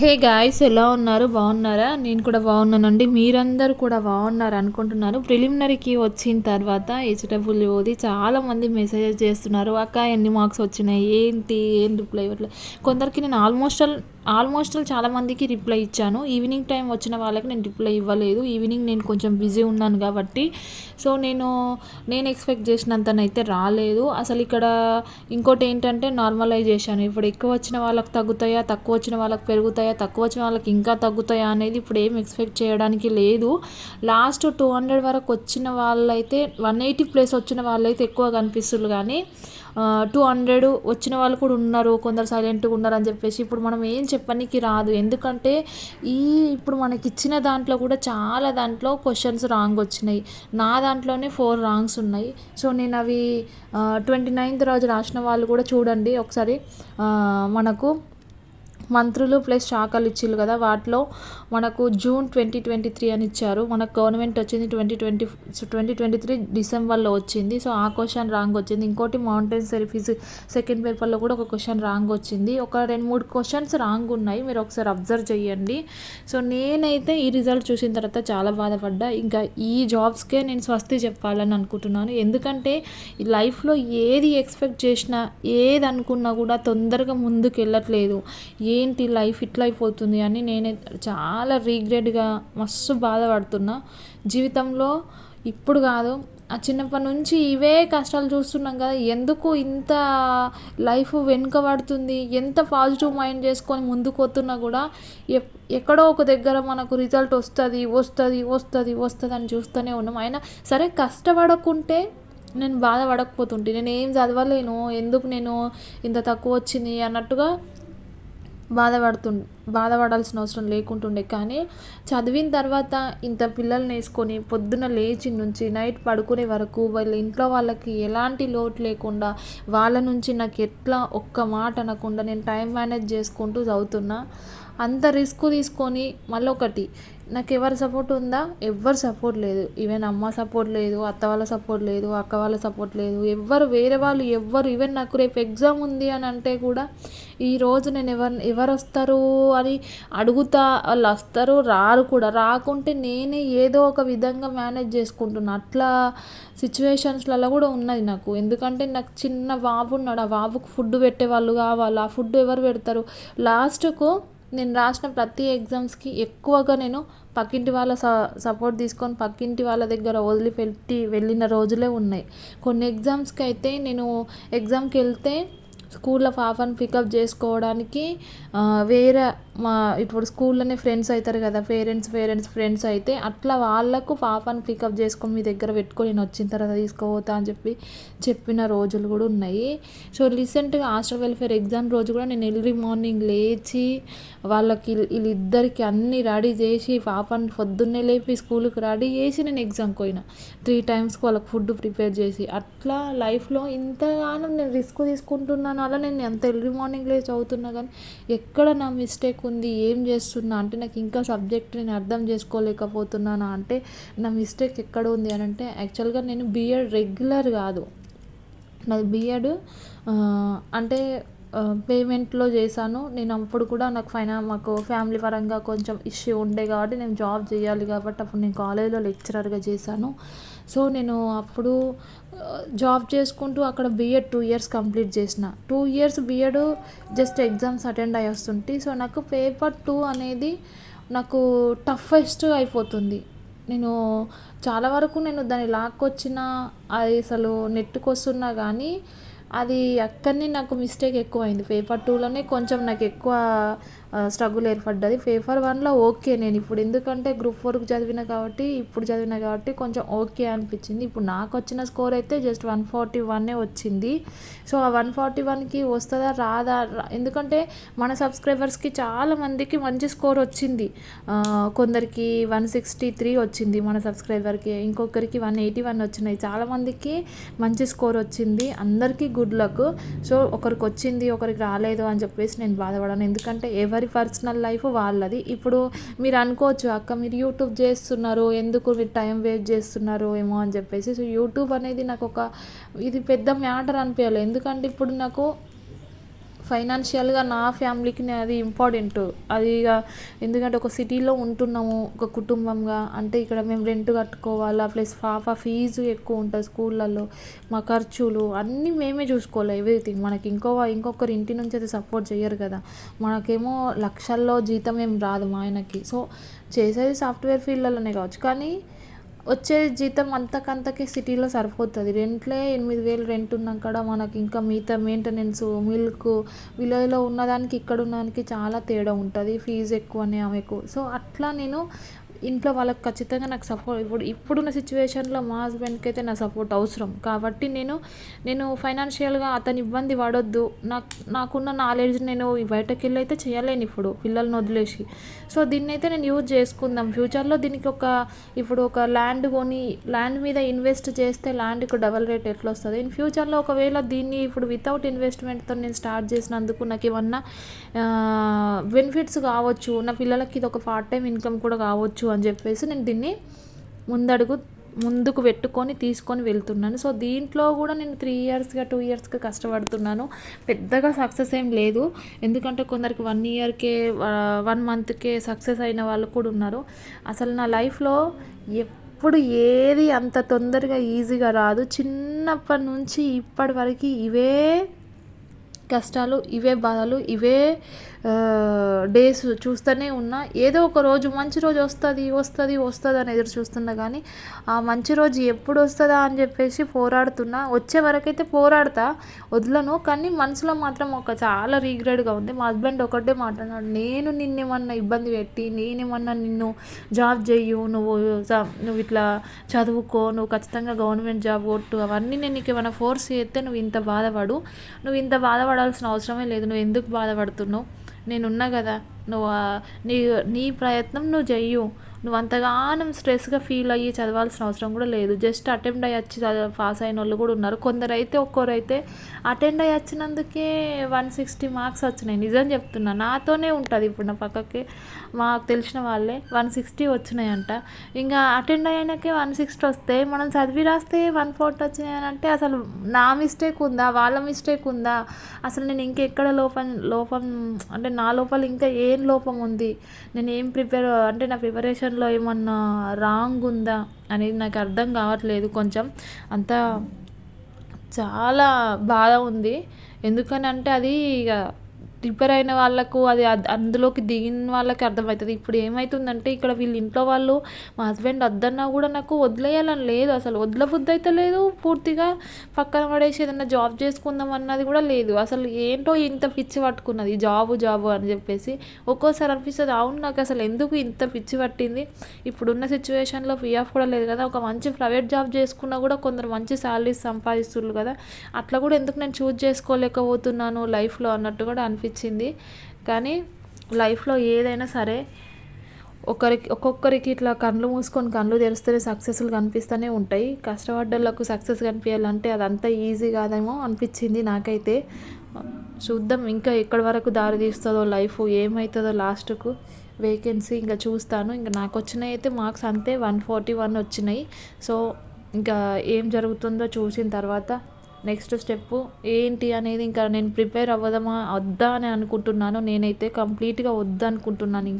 Hey guys ఎలా ఉన్నారు? బాగున్నారా? నేను కూడా బాగున్నానండి. మీరందరూ కూడా బాగున్నారు అనుకుంటున్నాను. ప్రిలిమినరీకి వచ్చిన తర్వాత హెచ్డబ్ల్యూ ఓది చాలామంది మెసేజెస్ చేస్తున్నారు. అక్క ఎన్ని మార్క్స్ వచ్చినాయి? ఏంటి? ఏం రిప్లై ఇవ్వట్లేదు కొందరికి నేను ఆల్మోస్ట్ ఆల్ ఆల్మోస్ట్ చాలామందికి రిప్లై ఇచ్చాను. ఈవినింగ్ టైం వచ్చిన వాళ్ళకి నేను రిప్లై ఇవ్వలేదు. ఈవినింగ్ నేను కొంచెం బిజీ ఉన్నాను కాబట్టి. సో నేను నేను ఎక్స్పెక్ట్ చేసినంతనైతే రాలేదు. అసలు ఇక్కడ ఇంకోటి ఏంటంటే నార్మలైజేషన్. ఇప్పుడు ఎక్కువ వచ్చిన వాళ్ళకి తగ్గుతాయా తక్కువ వచ్చిన వాళ్ళకి పెరుగుతాయా తక్కువ వచ్చిన వాళ్ళకి ఇంకా తగ్గుతాయా అనేది ఇప్పుడు ఏం ఎక్స్పెక్ట్ చేయడానికి లేదు. లాస్ట్ టూ హండ్రెడ్ వరకు వచ్చిన వాళ్ళైతే వన్ ఎయిటీ ప్లేస్ వచ్చిన వాళ్ళైతే ఎక్కువ కనిపిస్తుంది కానీ టూ హండ్రెడ్ వచ్చిన వాళ్ళు కూడా ఉన్నారు కొందరు సైలెంట్గా ఉన్నారు అని చెప్పేసి. ఇప్పుడు మనం ఏం చెప్పనికి రాదు. ఎందుకంటే ఈ ఇప్పుడు మనకి ఇచ్చిన దాంట్లో కూడా చాలా దాంట్లో క్వశ్చన్స్ రాంగ్ వచ్చినాయి. నా దాంట్లోనే ఫోర్ రాంగ్స్ ఉన్నాయి. సో నేను అవి ట్వంటీ నైన్త్ రోజు రాసిన వాళ్ళు కూడా చూడండి ఒకసారి. మనకు మంత్రులు ప్లస్ శాఖలు ఇచ్చిర్రు కదా వాటిలో మనకు జూన్ ట్వంటీ ట్వంటీ త్రీ అని ఇచ్చారు. మనకు గవర్నమెంట్ వచ్చింది twenty twenty twenty twenty three డిసెంబర్లో వచ్చింది. సో ఆ క్వశ్చన్ రాంగ్ వచ్చింది. ఇంకోటి మౌంటైన్ సెల్ఫీస్ సెకండ్ పేపర్లో కూడా ఒక క్వశ్చన్ రాంగ్ వచ్చింది. ఒక రెండు మూడు క్వశ్చన్స్ రాంగ్ ఉన్నాయి. మీరు ఒకసారి అబ్జర్వ్ చేయండి. సో నేనైతే ఈ రిజల్ట్ చూసిన తర్వాత చాలా బాధపడ్డా. ఇంకా ఈ జాబ్స్కే నేను స్వస్తి చెప్పాలని అనుకుంటున్నాను. ఎందుకంటే లైఫ్లో ఏది ఎక్స్పెక్ట్ చేసినా ఏది అనుకున్నా కూడా తొందరగా ముందుకు వెళ్ళట్లేదు ఏ ఏంటి లైఫ్ ఇట్లా అయిపోతుంది అని నేనే చాలా రీగ్రెట్గా మస్తు బాధపడుతున్నా. జీవితంలో ఇప్పుడు కాదు ఆ చిన్నప్పటి నుంచి ఇవే కష్టాలు చూస్తున్నాం కదా ఎందుకు ఇంత లైఫ్ వెనుకబడుతుంది ఎంత పాజిటివ్ మైండ్ చేసుకొని ముందుకు వస్తున్నా కూడా ఎక్కడో ఒక దగ్గర మనకు రిజల్ట్ వస్తుంది వస్తుంది వస్తుంది వస్తుంది అని చూస్తూనే ఉన్నాం. అయినా సరే కష్టపడకుంటే నేను బాధపడకపోతుంటే. నేను ఏం చదవలేను ఎందుకు నేను ఇంత తక్కువ వచ్చింది అన్నట్టుగా బాధపడుతు బాధపడాల్సిన అవసరం లేకుంటుండే. కానీ చదివిన తర్వాత ఇంత పిల్లల్ని వేసుకొని పొద్దున లేచి నుంచి నైట్ పడుకునే వరకు వాళ్ళ ఇంట్లో వాళ్ళకి ఎలాంటి లోటు లేకుండా వాళ్ళ నుంచి నాకు ఎట్లా ఒక్క మాట అనకుండా నేను టైం మేనేజ్ చేసుకుంటూ చదువుతున్నా. అంత రిస్క్ తీసుకొని మళ్ళీ ఒకటి నాకు ఎవరి సపోర్ట్ ఉందా? ఎవ్వరు సపోర్ట్ లేదు. ఈవెన్ అమ్మ సపోర్ట్ లేదు అత్త వాళ్ళ సపోర్ట్ లేదు అక్క వాళ్ళ సపోర్ట్ లేదు. ఎవ్వరు వేరే వాళ్ళు ఎవ్వరు. ఈవెన్ నాకు రేపు ఎగ్జామ్ ఉంది అని అంటే కూడా ఈరోజు నేను ఎవరు ఎవరు వస్తారు అని అడుగుతా వాళ్ళు వస్తారు రారు కూడా. రాకుంటే నేనే ఏదో ఒక విధంగా మేనేజ్ చేసుకుంటున్నా. అట్లా సిచ్యువేషన్స్లలో కూడా ఉన్నది నాకు. ఎందుకంటే నాకు చిన్న బాబు ఉన్నాడు. ఆ బాబుకు ఫుడ్ పెట్టే వాళ్ళు కావాలి. ఆ ఫుడ్ ఎవరు పెడతారు? లాస్ట్కు నేను రాసిన ప్రతి ఎగ్జామ్స్కి ఎక్కువగా నేను పక్కింటి వాళ్ళ స సపోర్ట్ తీసుకొని పక్కింటి వాళ్ళ దగ్గర వదిలిపెట్టి వెళ్ళిన రోజులే ఉన్నాయి. కొన్ని ఎగ్జామ్స్కి అయితే నేను ఎగ్జామ్కి వెళ్తే స్కూల్లో పాపని పికప్ చేసుకోవడానికి వేరే మా ఇప్పుడు స్కూల్లోనే ఫ్రెండ్స్ అవుతారు కదా పేరెంట్స్ పేరెంట్స్ ఫ్రెండ్స్ అయితే అట్లా వాళ్ళకు పాపని పికప్ చేసుకొని మీ దగ్గర పెట్టుకొని నేను వచ్చిన తర్వాత తీసుకుపోతా అని చెప్పి చెప్పిన రోజులు కూడా ఉన్నాయి. సో రీసెంట్గా హాస్టల్ వెల్ఫేర్ ఎగ్జామ్ రోజు కూడా నేను ఎర్లీ మార్నింగ్ లేచి వాళ్ళకి వీళ్ళిద్దరికి అన్నీ రెడీ చేసి పాపని పొద్దున్నే లేపి స్కూల్కి రెడీ చేసి నేను ఎగ్జామ్కి పోయినా త్రీ టైమ్స్కి వాళ్ళకి ఫుడ్ ప్రిపేర్ చేసి. అట్లా లైఫ్లో ఇంతగానో నేను రిస్క్ తీసుకుంటున్నాను అలా నేను ఎంత ఎర్లీ మార్నింగ్ లేచి చదువుతున్నా కానీ ఎక్కడ నా మిస్టేక్ ఉంది ఏం చేస్తున్నా అంటే నాకు ఇంకా సబ్జెక్ట్ నేను అర్థం చేసుకోలేకపోతున్నానా అంటే నా మిస్టేక్ ఎక్కడ ఉంది అని అంటే యాక్చువల్గా నేను బిఎడ్ రెగ్యులర్ కాదు. నాది బిఎడ్ అంటే పేమెంట్లో చేశాను. నేను అప్పుడు కూడా నాకు ఫైనా మాకు ఫ్యామిలీ పరంగా కొంచెం ఇష్యూ ఉండే కాబట్టి నేను జాబ్ చేయాలి కాబట్టి అప్పుడు నేను కాలేజీలో లెక్చరర్గా చేశాను. సో నేను అప్పుడు జాబ్ చేసుకుంటూ అక్కడ బీఎడ్ టూ ఇయర్స్ కంప్లీట్ చేసిన. Two years BEd just exams attend అయ్యి వస్తుంటే సో నాకు పేపర్ టూ అనేది నాకు టఫెస్ట్ అయిపోతుంది. నేను చాలా వరకు నేను దాన్ని లాక్కొచ్చిన అది అసలు నెట్టుకొస్తున్నా కానీ అది అక్కడనే నాకు మిస్టేక్ ఎక్కువైంది. పేపర్ టూలోనే కొంచెం నాకు ఎక్కువ స్ట్రగుల్ ఏర్పడ్డది. పేపర్ వన్లో ఓకే నేను ఇప్పుడు. ఎందుకంటే గ్రూప్ ఫోర్కి చదివిన కాబట్టి ఇప్పుడు చదివిన కాబట్టి కొంచెం ఓకే అనిపించింది. ఇప్పుడు నాకు వచ్చిన స్కోర్ అయితే జస్ట్ వన్ ఫార్టీ వన్నే వచ్చింది. సో ఆ వన్ ఫార్టీ వన్కి వస్తుందా రాదా? ఎందుకంటే మన సబ్స్క్రైబర్స్కి చాలా మందికి మంచి స్కోర్ వచ్చింది. కొందరికి వన్ సిక్స్టీ త్రీ వచ్చింది మన సబ్స్క్రైబర్కి ఇంకొకరికి వన్ ఎయిటీ వన్ వచ్చినాయి. చాలామందికి మంచి స్కోర్ వచ్చింది. అందరికీ గుడ్ లక్. సో ఒకరికి వచ్చింది ఒకరికి రాలేదు అని చెప్పేసి నేను బాధపడాను. ఎందుకంటే ఎవరి పర్సనల్ లైఫ్ వాళ్ళది. ఇప్పుడు మీరు అనుకోవచ్చు అక్క మీరు యూట్యూబ్ చేస్తున్నారు. ఎందుకు మీరు టైం వేస్ట్ చేస్తున్నారు ఏమో అని చెప్పేసి. సో యూట్యూబ్ అనేది నాకు ఒక ఇది పెద్ద మ్యాటర్ అనిపించాలి ఎందుకంటే ఇప్పుడు నాకు ఫైనాన్షియల్గా నా ఫ్యామిలీకి అది ఇంపార్టెంట్. అది ఇక ఎందుకంటే ఒక సిటీలో ఉంటున్నాము ఒక కుటుంబంగా. అంటే ఇక్కడ మేము రెంట్ కట్టుకోవాలా ప్లస్ పాప ఫీజు ఎక్కువ ఉంటుంది స్కూళ్ళల్లో మా ఖర్చులు అన్నీ మేమే చూసుకోవాలి ఎవ్రీథింగ్. మనకి ఇంకో ఇంకొకరి ఇంటి నుంచి అయితే సపోర్ట్ చేయరు కదా. మనకేమో లక్షల్లో జీతం ఏం రాదు మా ఆయనకి. సో చేసేది సాఫ్ట్వేర్ ఫీల్డ్లోనే కావచ్చు. కానీ వచ్చే జీతం అంతకంతకే సిటీలో సరిపోతుంది. రెంట్లే ఎనిమిది వేలు రెంట్ ఉన్నాకడ మనకి ఇంకా మిగతా మెయింటెనెన్స్ మిల్క్ విలేజ్లో ఉన్నదానికి ఇక్కడ ఉన్నదానికి చాలా తేడా ఉంటుంది. ఫీజు ఎక్కువనే ఆమెకు. సో అట్లా నేను ఇంట్లో వాళ్ళకి ఖచ్చితంగా నాకు సపోర్ట్ ఇప్పుడు ఇప్పుడున్న సిచ్యువేషన్లో మా హస్బెండ్కి అయితే నా సపోర్ట్ అవసరం. కాబట్టి నేను నేను ఫైనాన్షియల్గా అతని ఇబ్బంది పడొద్దు. నాకు నాకున్న నాలెడ్జ్ నేను బయటకు వెళ్ళి అయితే చేయలేను ఇప్పుడు పిల్లల్ని వదిలేసి. సో దీన్ని అయితే నేను యూజ్ చేసుకుందాం. ఫ్యూచర్లో దీనికి ఒక ఇప్పుడు ఒక ల్యాండ్ కొని ల్యాండ్ మీద ఇన్వెస్ట్ చేస్తే ల్యాండ్కి డబల్ రేట్ ఎట్లా వస్తుంది ఇన్ ఫ్యూచర్లో ఒకవేళ దీన్ని ఇప్పుడు వితౌట్ ఇన్వెస్ట్మెంట్తో నేను స్టార్ట్ చేసినందుకు నాకు ఏమన్నా బెనిఫిట్స్ కావచ్చు. నా పిల్లలకి ఇది ఒక పార్ట్ టైం ఇన్కమ్ కూడా కావచ్చు అని చెప్పేసి నేను దీన్ని ముందడుగు ముందుకు పెట్టుకొని తీసుకొని వెళ్తున్నాను. సో దీంట్లో కూడా నేను త్రీ ఇయర్స్గా టూ ఇయర్స్గా కష్టపడుతున్నాను. పెద్దగా సక్సెస్ ఏం లేదు. ఎందుకంటే కొందరికి వన్ ఇయర్కే వన్ మంత్కే సక్సెస్ అయిన వాళ్ళు కూడా ఉన్నారు. అసలు నా లైఫ్లో ఎప్పుడు ఏది అంత తొందరగా ఈజీగా రాదు. చిన్నప్పటి నుంచి ఇప్పటి వరకు ఇవే కష్టాలు ఇవే బాధలు ఇవే డేస్ చూస్తూనే ఉన్నా ఏదో ఒక రోజు మంచి రోజు వస్తుంది వస్తుంది వస్తుంది అని ఎదురు చూస్తున్నా కానీ ఆ మంచి రోజు ఎప్పుడు వస్తుందా అని చెప్పేసి పోరాడుతున్నా. వచ్చే వరకైతే పోరాడతా వదలను కానీ మనసులో మాత్రం ఒక చాలా రీగ్రెడ్గా ఉంది. మా హస్బెండ్ ఒకటే మాట్లాడినాడు నేను నిన్నేమన్నా ఇబ్బంది పెట్టి నేనేమన్నా నిన్ను జాబ్ చెయ్యు నువ్వు నువ్వు ఇట్లా చదువుకో నువ్వు ఖచ్చితంగా గవర్నమెంట్ జాబ్ కొట్టు అవన్నీ నేను నీకు ఏమైనా ఫోర్స్ చేస్తే నువ్వు ఇంత బాధపడు నువ్వు ఇంత బాధపడాల్సిన అవసరమే లేదు. నువ్వు ఎందుకు బాధపడుతున్నావు? నేనున్నా కదా. నువ్వు నీ నీ ప్రయత్నం నువ్వు చెయ్యు. నువ్వు అంతగానం స్ట్రెస్గా ఫీల్ అయ్యి చదవాల్సిన అవసరం కూడా లేదు. జస్ట్ అటెంప్ట్ అయ్యి వచ్చి పాస్ అయిన వాళ్ళు కూడా ఉన్నారు. కొందరు అయితే ఒక్కొరైతే అటెండ్ అయ్యి వచ్చినందుకే వన్ సిక్స్టీ మార్క్స్ వచ్చినాయి. నిజం చెప్తున్నా నాతోనే ఉంటుంది. ఇప్పుడు నా పక్కకి మాకు తెలిసిన వాళ్ళే వన్ సిక్స్టీ వచ్చినాయంట. ఇంకా అటెండ్ అయ్యాకే వన్ సిక్స్టీ వస్తే మనం చదివి రాస్తే వన్ ఫోర్టీ వచ్చినాయని అంటే అసలు నా మిస్టేక్ ఉందా? వాళ్ళ మిస్టేక్ ఉందా? అసలు నేను ఇంకెక్కడ లోపం లోపం అంటే నా లోపల ఇంకా ఏం లోపం ఉంది? నేను ఏం ప్రిపేర్ అంటే నా ప్రిపరేషన్ ప్రిపరేషన్లో ఏమన్నా రాంగ్ ఉందా అనేది నాకు అర్థం కావట్లేదు. కొంచెం అంతా చాలా బాధ ఉంది. ఎందుకని అంటే అది ఇక ప్రిపేర్ అయిన వాళ్ళకు అది అందులోకి దిగిన వాళ్ళకి అర్థమవుతుంది. ఇప్పుడు ఏమవుతుందంటే ఇక్కడ వీళ్ళ ఇంట్లో వాళ్ళు మా హస్బెండ్ వద్దన్నా కూడా నాకు వదిలేయాలని లేదు అసలు వదలబుద్ధి అయితే లేదు పూర్తిగా పక్కన పడేసి ఏదన్నా జాబ్ చేసుకుందాం అన్నది కూడా లేదు. అసలు ఏంటో ఇంత పిచ్చి పట్టుకున్నది జాబు జాబు అని చెప్పేసి ఒక్కోసారి అనిపిస్తుంది అవును నాకు అసలు ఎందుకు ఇంత పిచ్చి పట్టింది? ఇప్పుడున్న సిచ్యువేషన్లో పిఎఫ్ కూడా లేదు కదా ఒక మంచి ప్రైవేట్ జాబ్ చేసుకున్నా కూడా కొందరు మంచి శాలరీస్ సంపాదిస్తున్నారు కదా అట్లా కూడా ఎందుకు నేను చూజ్ చేసుకోలేకపోతున్నాను లైఫ్లో అన్నట్టు కూడా అనిపించింది. కానీ లైఫ్లో ఏదైనా సరే ఒకరికి ఒక్కొక్కరికి ఇట్లా కళ్ళు మూసుకొని కళ్ళు తెరిస్తేనే సక్సెస్లు కనిపిస్తూనే ఉంటాయి. కష్టపడ్డలకు సక్సెస్ కనిపించాలంటే అదంతా ఈజీ కాదేమో అనిపించింది నాకైతే. చూద్దాం ఇంకా ఎక్కడి వరకు దారి తీస్తుందో లైఫ్ ఏమవుతుందో లాస్ట్కు. వేకెన్సీ ఇంకా చూస్తాను. ఇంకా నాకు వచ్చినాయి అయితే మార్క్స్ అంతే వన్ ఫార్టీ వన్ వచ్చినాయి. సో ఇంకా ఏం జరుగుతుందో చూసిన తర్వాత నెక్స్ట్ స్టెప్ ఏంటి అనేది ఇంకా నేను ప్రిపేర్ అవ్వదమా? వద్దా అని అనుకుంటున్నాను నేనైతే కంప్లీట్గా వద్దనుకుంటున్నాను ఇంకా.